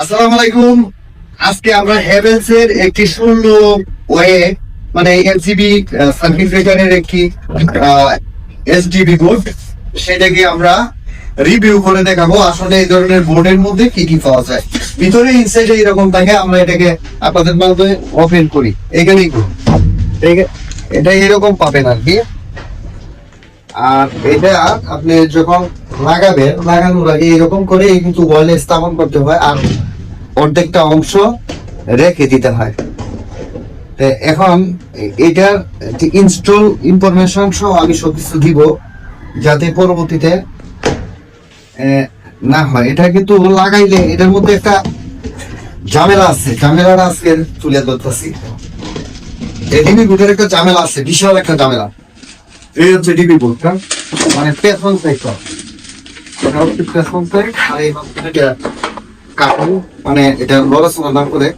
আসসালামু আলাইকুম। আজকে আমরা হেভেলস এর একটি শূন্য ওয়ে মানে এলসিবি সার্কিট ব্রেকারের একটি এসডিবি বোর্ড সেটাকে আমরা রিভিউ করে দেখাবো। আসলে এই ধরনের বোর্ডের মধ্যে কি কি পাওয়া যায়। ভিতরে ইনসাইডে এরকম থাকে, আমরা এটাকে আপনাদের মাধ্যমে ওপেন করি। এখানেই করি এটা এরকম পাবেন আর কি। আর এটা আপনি যখন লাগাবেন লাগানোর আগে এরকম করে কিন্তু ওয়ালে স্থাপন করতে হয় আর অর্ধেকটা অংশ রেখে দিতে হয়। এখন এটার ইনস্টল ইনফরমেশন সহ আমি সব কিছু দিব যাতে পরবর্তীতে না হয়। এটা কিন্তু লাগাইলে এটার মধ্যে একটা ঝামেলা আছে। ঝামেলাটা আজকে তুলে ধরতেছি। এডিবি গুটের একটা ঝামেলা আছে, বিশাল একটা ঝামেলা। এই হচ্ছে ডিবি বোর্ডটা মানে পেছন সাইডটা এটা মানে না করে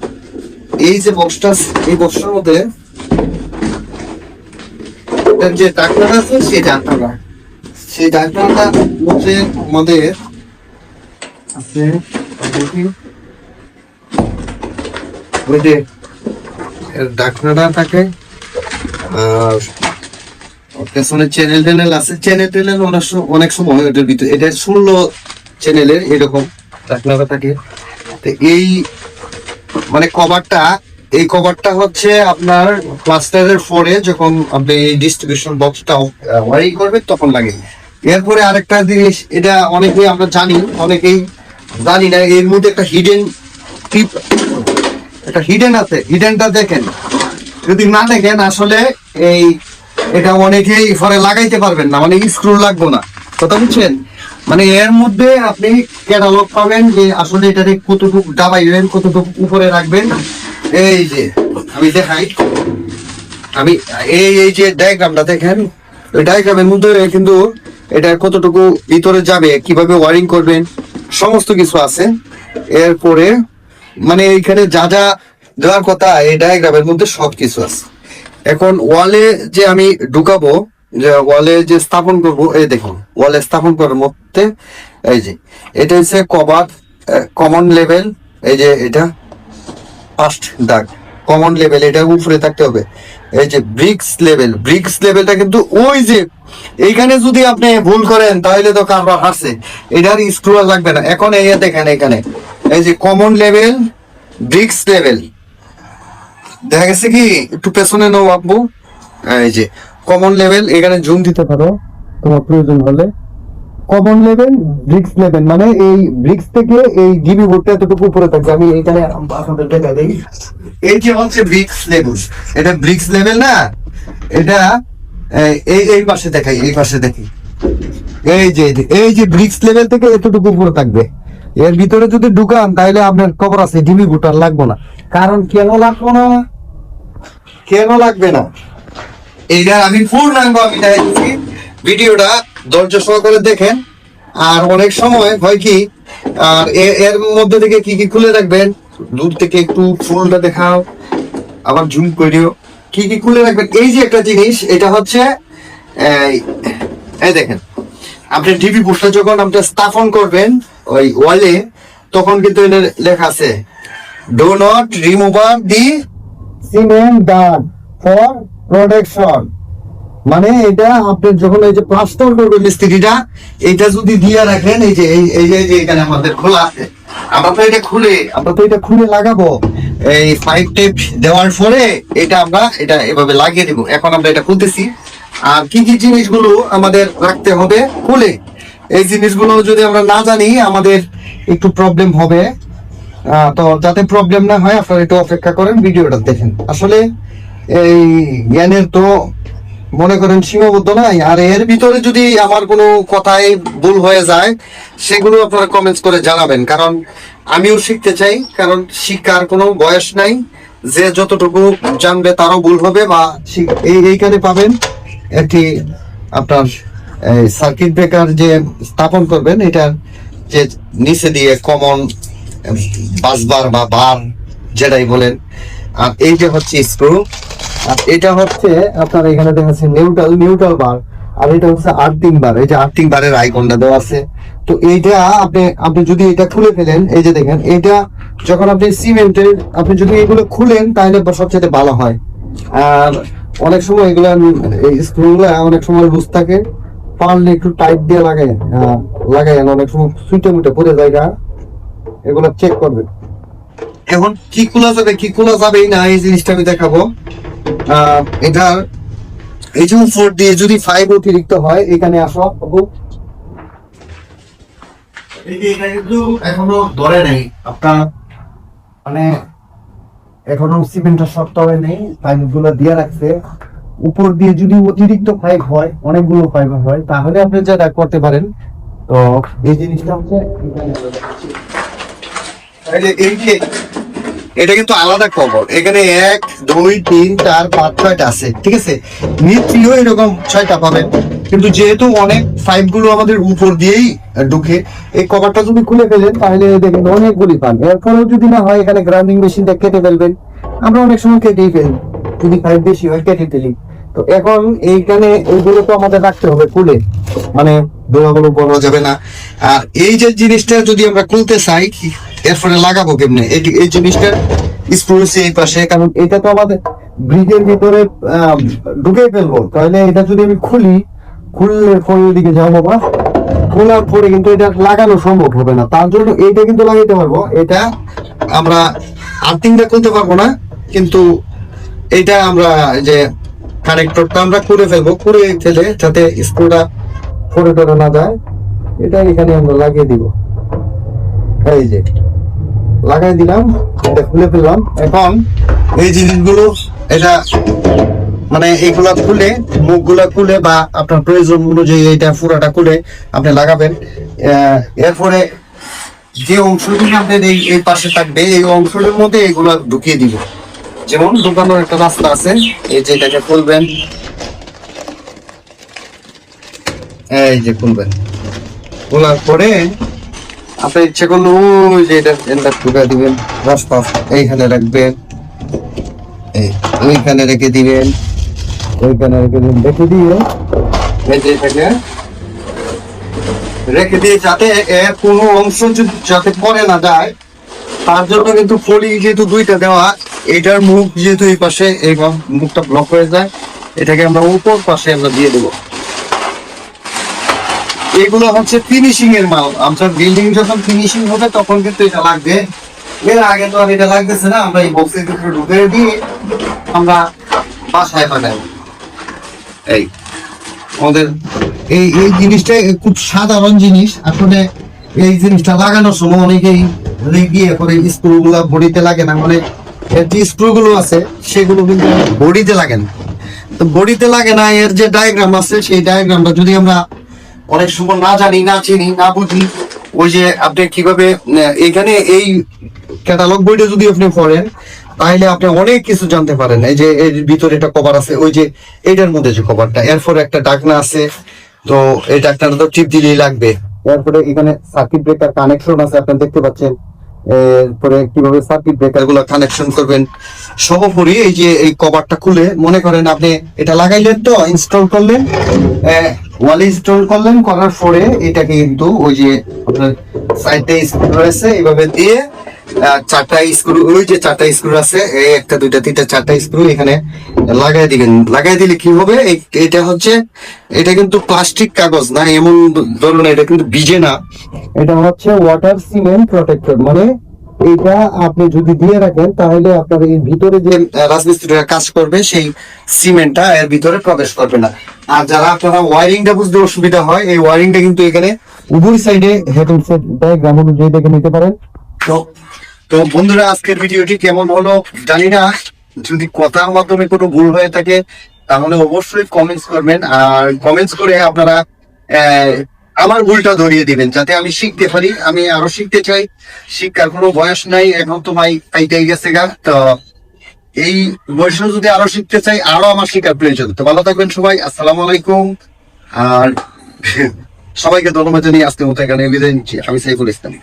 এই যে বক্সটা এই বক্সটার মধ্যে এটার যে আছে সেই সেই ডাক্তারটার মধ্যে আমাদের থাকে আর পেছনে চ্যানেল ট্যানেল আছে। চ্যানেল ট্যানেল অনেক অনেক সময় এটার ভিতরে। এটা ষোলো চ্যানেলের এরকম রাখনাটা থাকে। তো এই মানে কভারটা এই কভারটা হচ্ছে আপনার ক্লাস্টারের ফোরে যখন আপনি এই ডিস্ট্রিবিউশন বক্সটা ওয়ারিং করবেন, তখন লাগে। এরপরে আরেকটা জিনিস, এটা অনেকেই আমরা জানি, অনেকেই জানি না, এর মধ্যে একটা হিডেন টিপ একটা হিডেন আছে। হিডেনটা দেখেন। যদি না দেখেন, আসলে এই এটা অনেকেই পরে লাগাইতে পারবেন না মানে স্ক্রু লাগবো না। কথা বুঝছেন? মানে এর মধ্যে আপনি ক্যাটালগ পাবেন যে আসলে এটাতে কতটুকু দাবাইবেন কতটুকু উপরে রাখবেন। এই যে, আমি দেখাই। আমি, এই এই যে ডায়াগ্রামটা দেখেন, ওই ডায়াগ্রামের মধ্যে কিন্তু এটা কতটুকু ভিতরে যাবে, কীভাবে ওয়ারিং করবেন, সমস্ত কিছু আছে। এরপরে মানে এইখানে যা যা দেওয়ার কথা, এই ডায়াগ্রামের মধ্যে সব কিছু আছে। এখন ওয়ালে যে আমি ঢুকাবো, যে ওয়ালে যে স্থাপন করব, এই দেখুন, ওয়ালে স্থাপন করার মধ্যে, এই যে, এটা হচ্ছে কভার কমন লেভেল এই যে এটা ফার্স্ট দাগ কমন লেভেল এটা উপরে থাকতে হবে। এই যে ব্রিক্স লেভেল ব্রিক্স লেভেলটা কিন্তু ওই যে, এইখানে যদি আপনি ভুল করেন, তাহলে তো কারবার হারছে। এটার স্ক্রু লাগবে না। এখন এই দেখেন, এখানে, এই যে কমন লেভেল ব্রিক্স লেভেল দেখা গেছে কি, একটু পেছনে নাও আব্বু। এই যে কমন লেভেল এখানে জুম দিতে পারো, তোমার প্রয়োজন হলে। কমন লেভেল ব্রিক্স লেভেল মানে এই ব্রিক্স থেকে এই জিবি বোর্ডটা এতটুকু উপরে থাকবে। আমি এখানে আপনাদের দেখা দিই। এই যে হচ্ছে ব্রিক্স লেভেল এটা ব্রিক্স লেভেল না? এটা এই এই পাশে দেখাই, এই পাশে দেখি। এই যে- এই যে ব্রিক্স লেভেল থেকে এতটুকু উপরে থাকবে। এর ভিতরে যদি ঢুকান তাহলে আপনার খবর আছে ডিবি বুটার লাগবে না। কারণ কেন লাগবে না? কেন লাগবে না? এইটা আমি পূর্ণাঙ্গ আমি দেখাচ্ছি ভিডিওটা ধৈর্য সহকারে দেখেন। আর অনেক সময় হয় কি, আর এর মধ্যে থেকে কি কি খুলে রাখবেন? দূর থেকে একটু ফুলটা দেখাও। আবার জুম করিও। কি কি খুলে রাখবেন? এই যে একটা জিনিস, এটা হচ্ছে, এই দেখেন। আপনি ডিবি পোস্টটা যখন আপনি স্থাপন করবেন ওই ওয়ালে তখন কিন্তু লেখা আছে do not remover the cement দাগ ফর প্রোটেকশন মানে এটা আপনি যখন এই যে প্লাস্টার করবেন মিস্ত্রিটা এটা যদি দিয়ে রাখেন, এই যে, এই- এই যে এই যে এখানে আমাদের খোলা আছে, আমরা তো এটা খুলে, আমরা তো এটা খুলে লাগাবো। এই ফাইভ টেপ দেওয়ার পরে এটা আমরা এটা এভাবে লাগিয়ে দিব। এখন আমরা এটা খুলতেছি। আর কি কি জিনিসগুলো আমাদের রাখতে হবে? খুলে। এই জিনিসগুলো যদি আমরা না জানি, আমাদের একটু প্রবলেম হবে। তো যাতে প্রবলেম না হয়, আপনারা একটু অপেক্ষা করেন, ভিডিওটা দেখেন। আসলে এই জ্ঞানের তো, মনে করেন, সীমাবদ্ধ নাই। আর এর ভিতরে যদি আমার কোনো কথায় ভুল হয়ে যায়, সেগুলো আপনারা কমেন্টস করে জানাবেন। কারণ আমিও শিখতে চাই, কারণ শিক্ষার কোনো বয়স নাই। যে যতটুকু জানবে, তারও ভুল হবে বা এইখানে পাবেন। একটি আপনার সার্কিট ব্রেকার যে স্থাপন করবেন এটার যে নিচে দিয়ে কমন বাসবার বা বার যেটাই বলেন, আর এই যে হচ্ছে স্ক্রু আর এটা হচ্ছে আপনার এখানে দেখা যাচ্ছে নিউট্রাল নিউট্রাল বার আর এটা হচ্ছে আর্থিং বার এই যে আর্থিং বারের আইকনটা দেওয়া আছে। তো এইটা আপনি আপনি যদি এটা খুলে ফেলেন, এই যে দেখেন এটা যখন আপনি সিমেন্টের, আপনি যদি এগুলো খুলেন, তাহলে সবচেয়ে ভালো হয়। আর অনেক সময় এগুলো, এই স্ক্রুগুলো অনেক সময় লুজ থাকে। পারলে একটু টাইট দিয়ে লাগাই লাগাই অনেক সময় সুইটে মুটে পড়ে জায়গা এগুলো চেক করবেন এখন কি খোলা যাবে কি খোলা যাবে না এই জিনিসটা আমি দেখাবো। আহ, এটা এই যে উপর দিয়ে যদি ফাইভ অতিরিক্ত হয় এখানে আসো বাবু। এখনও ধরে নেই। আপনার মানে এখনও সিমেন্টটা শক্ত হয়ে নেই পাইপগুলো দিয়ে রাখছে। উপর দিয়ে যদি অতিরিক্ত পাইপ হয়, অনেকগুলো পাইপ হয়, তাহলে আপনি যেটা করতে পারেন। তো এই জিনিসটা হচ্ছে এটা কিন্তু আলাদা খবর এখানে এক, দুই, তিন, চার, পাঁচ, ছয়টা আছে, ঠিক আছে? নিচেও এরকম ছয়টা পাবেন। কিন্তু যেহেতু অনেক পাইপগুলো আমাদের উপর দিয়েই ঢুকে, এই কভারটা যদি খুলে ফেলেন, তাহলে দেখেন অনেকগুলি পান। এরপরেও যদি না হয়, এখানে গ্রাইন্ডিং মেশিনটা কেটে ফেলবেন। আমরা অনেক সময় কেটেই ফেলি। যদি পাইপ বেশি হয়, কেটে ফেলি। তো এখন এইখানে এইগুলো তো আমাদের রাখতে হবে খুলে। মানে দোড়াগুলো বলা যাবে না। আর এই যে জিনিসটা যদি আমরা খুলতে চাই, এরপরে লাগাবো কেমনে? এই এই জিনিসটা স্ক্রু এই পাশে, কারণ এটা তো আমাদের ব্রিজের ভিতরে ঢুকে ফেলব। তাহলে এটা যদি আমি খুলি, খুললে ফোনের দিকে যাও বাবা খোলার পরে কিন্তু এটা লাগানো সম্ভব হবে না। তার জন্য এইটা কিন্তু লাগাইতে পারব। এটা আমরা আর্থিংটা করতে পারব না। কিন্তু এটা আমরা যে কানেক্টরটা আমরা করে ফেলব, করে ফেলে যাতে স্ক্রুটা ফোরে টোরে না যায়, এটা এখানে আমরা লাগিয়ে দিব। এই যে, লাগাই দিলাম, এটা খুলে ফেললাম। এখন এই জিনিসগুলো, এটা মানে এইগুলা খুলে, মুখগুলা খুলে বা আপনার প্রয়োজন অনুযায়ী এটা পুরাটা খুলে আপনি লাগাবেন। এরপরে যে অংশটি আপনার এই এই পাশে থাকবে, এই অংশটির মধ্যে এগুলা ঢুকিয়ে দিব। যেমন ঢুকানোর একটা রাস্তা আছে, এই যে এটাকে খুলবেন। এই যে খুলবেন। খোলার পরে আপনি ইচ্ছে করলে ওই যে এটা এন্ডার ঢুকা দিবেন, রাস্তা এইখানে রাখবেন, এই ওইখানে রেখে দিবেন, ওইখানে রেখে দিবেন, রেখে দিয়ে এই যে এটাকে রেখে দিয়ে যাতে এর কোনো অংশ যাতে পরে না যায়, তার জন্য কিন্তু ফলি যেহেতু দুইটা দেওয়া এটার মুখ যেহেতু এই পাশে এবং মুখটা ব্লক হয়ে যায়, এটাকে আমরা উপর পাশে আমরা দিয়ে দেবো। এগুলো হচ্ছে ফিনিশিং এর মাল। আপনার বিল্ডিং যখন ফিনিশিং হবে, তখন কিন্তু এটা লাগবে। এর আগে তো আর এটা লাগতেছে না, আমরা এই বক্সের ভিতরে ঢুকে দিয়ে আমরা বাসায় পাঠাই। এই, আমাদের এই এই জিনিসটা খুব সাধারণ জিনিস। আসলে এই জিনিসটা লাগানোর সময় অনেকেই গিয়ে করে স্ক্রু গুলা বডিতে লাগে না। মানে এর যে স্ক্রু গুলো আছে, সেগুলো কিন্তু বডিতে লাগে না। তো বডিতে লাগে না, এর যে ডায়াগ্রাম আছে, সেই ডায়াগ্রামটা যদি আমরা অনেক সময় না জানি, না চিনি, না বুঝি, ওই যে আপনি কীভাবে এখানে এই ক্যাটালগ বইটা যদি আপনি পড়েন, তাহলে আপনি অনেক কিছু জানতে পারেন। এই যে এর ভিতরে একটা কভার আছে, ওই যে এটার মধ্যে যে কভারটা এরপরে একটা ডাকনা আছে, তো এই ডাকনাটা তো টিপ দিলেই লাগবে। এরপরে এখানে সার্কিট ব্রেকার কানেকশন আছে, আপনি দেখতে পাচ্ছেন। এরপরে কীভাবে সার্কিট ব্রেকারগুলো কানেকশন করবেন? সর্বোপরি এই যে এই কভারটা খুলে মনে করেন আপনি এটা লাগাইলেন তো ইনস্টল করলেন ওয়ালে ইনস্টল করলেন, করার পরে এটাকে কিন্তু ওই যে আপনার সাইডে রয়েছে, এইভাবে দিয়ে চারটা স্ক্রু, ওই যে চারটা স্ক্রু আছে, এই একটা, দুইটা, তিনটা, চারটা স্ক্রু এখানে লাগাই দিবেন। লাগাই দিলে কি হবে? এটা হচ্ছে, এটা কিন্তু প্লাস্টিক কাগজ না, এমন ধরুন এটা কিন্তু না। এটা হচ্ছে ওয়াটার সিমেন্ট প্রোটেক্টর মানে এটা আপনি যদি দিয়ে রাখেন, তাহলে আপনার এই ভিতরে যে রাজমিস্ত্রিরা কাজ করবে, সেই সিমেন্টটা এর ভিতরে প্রবেশ করবে না। আর যারা আপনারা ওয়ারিংটা বুঝতে অসুবিধা হয়, এই ওয়ারিংটা কিন্তু এখানে উভয় সাইডে হেড ডায়াগ্রাম অনুযায়ী দেখে নিতে পারেন। তো তো বন্ধুরা, আজকের ভিডিওটি কেমন হলো জানি না। যদি কথার মাধ্যমে কোনো ভুল হয়ে থাকে, তাহলে অবশ্যই কমেন্টস করবেন। আর কমেন্টস করে আপনারা আমার ভুলটা ধরিয়ে দিবেন, যাতে আমি শিখতে পারি, আমি আরও শিখতে চাই। শিক্ষার কোনো বয়স নাই, এখন তো ভাই পাইতেই গেছে গা। তো এই বয়সে যদি আরও শিখতে চাই, আরও আমার শিখার প্রয়োজন। তো ভালো থাকবেন সবাই, আসসালামু আলাইকুম। আর সবাইকে ধন্যবাদ জানিয়ে আজকে মতো এখানে বিদায় নিচ্ছি। আমি সাইফুল ইসলাম।